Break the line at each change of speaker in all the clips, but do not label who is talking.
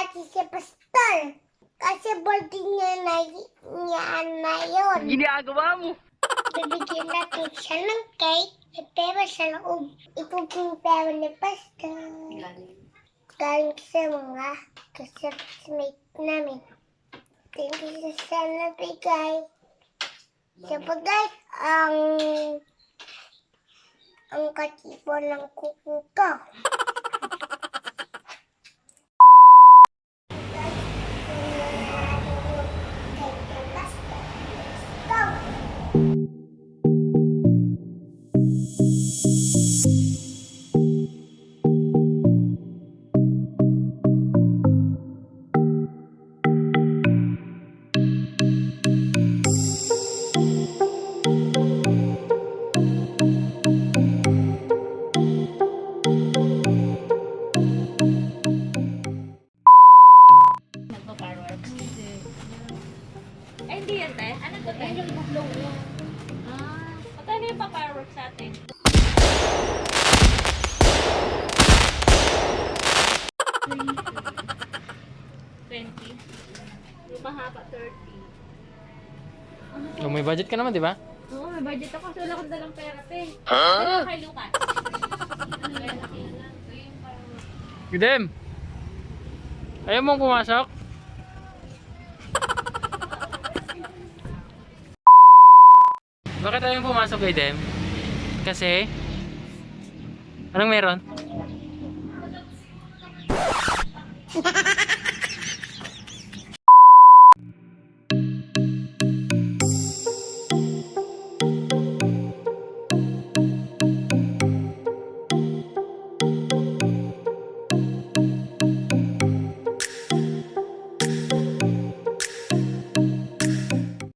natin si Pastor. Kasi birthday niya na, niya na yun.
Ginagawa mo.
Bibigyan natin siya ng cake. May pera sa loob. Yung pera ni Pastor. Galing sa mga kasapsmate namin. Thank you sa nabigay. Sabagay, ang ang katipo ng kuko ko.
Hindi yan, te. Ano to, te? Ah, magkano yung pa-fireworks sa atin? Twenty. Yung mahaba, thirty.
Oh, may budget ka naman, di ba?
Oo, may budget ako kasi wala akong dalang pera, te. Huh? Kay Lucas.
Gidem! Ayaw mong pumasok? Bakit ayaw pumasok, Gidem? Kasi? Anong meron?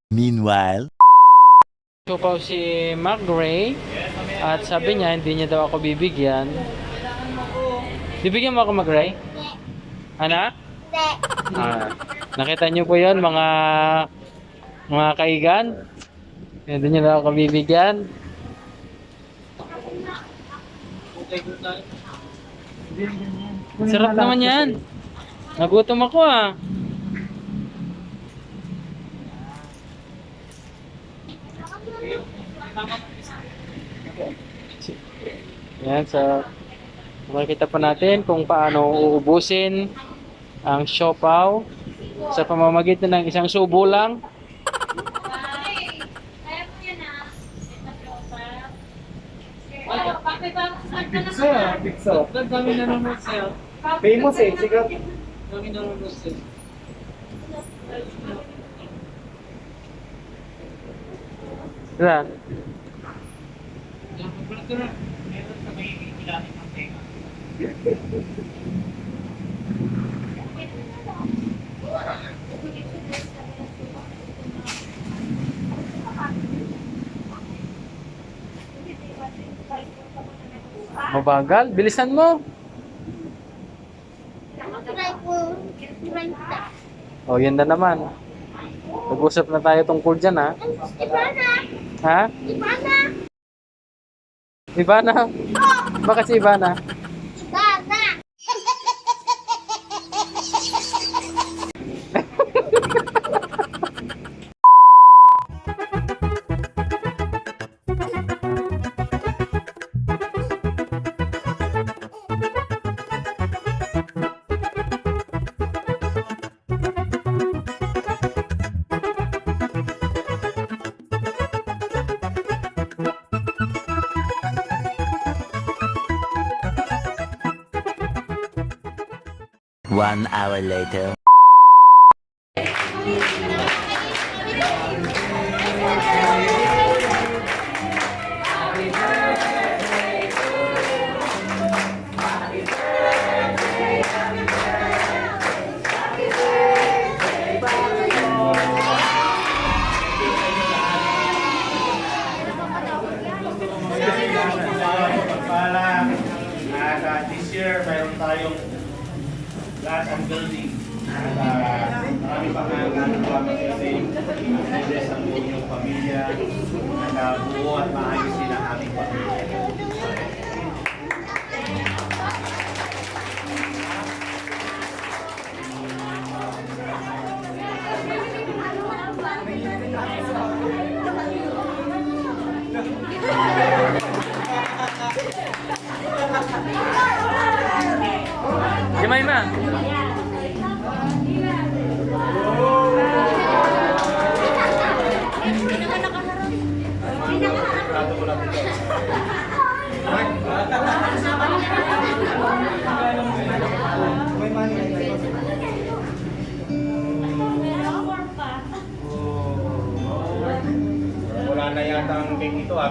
Meanwhile,
Supaw si Mark Gray at sabi niya hindi niya daw ako bibigyan. Bibigyan mo ako Mark Gray? Ana? Ah, nakita niyo po 'yon mga mga kaigan. Hindi niyo daw ako bibigyan. Sarap naman yan. Nagutom ako ah. Yan, so makikita pa natin kung paano uubusin ang siopaw sa pamamagitan ng isang subo lang.
Ah.
Pizza, pizza.
Dami nanonood sa'yo.
Famous eh, sikat.
Dami nanonood sa'yo. Saan? Mabagal? Bilisan mo. O, yan na naman. Nag-usap na tayo tungkol dyan, ha?
Ivana!
Ha?
Ivana!
Ivana? Bakit si Ivana?
Ivana!
One hour later.
Pamilya. At uh, buo at maayos din ang aming pamilya. Wala na yata ang cake ito ah.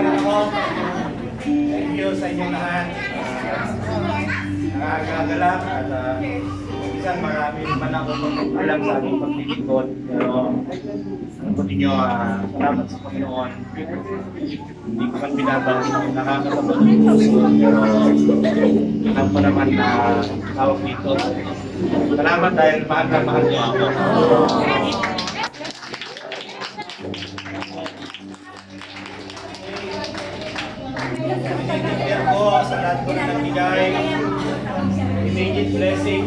Thank you sa inyong lahat. Nakakagalak at uh, minsan marami naman ako alam sa aking paglilingkod. Pero ano po ninyo, ah, salamat sa Panginoon. Hindi ko man binabanggit yung nakakatabot ng puso. Pero alam ko naman na tawag dito. Salamat dahil mahal na mahal mo ako. Pinigyan ko sa lahat ko na nagbigay. Immediate blessing.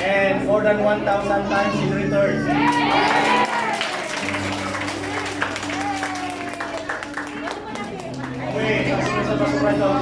And more than 1,000 times in return. Okay, sa basura ito.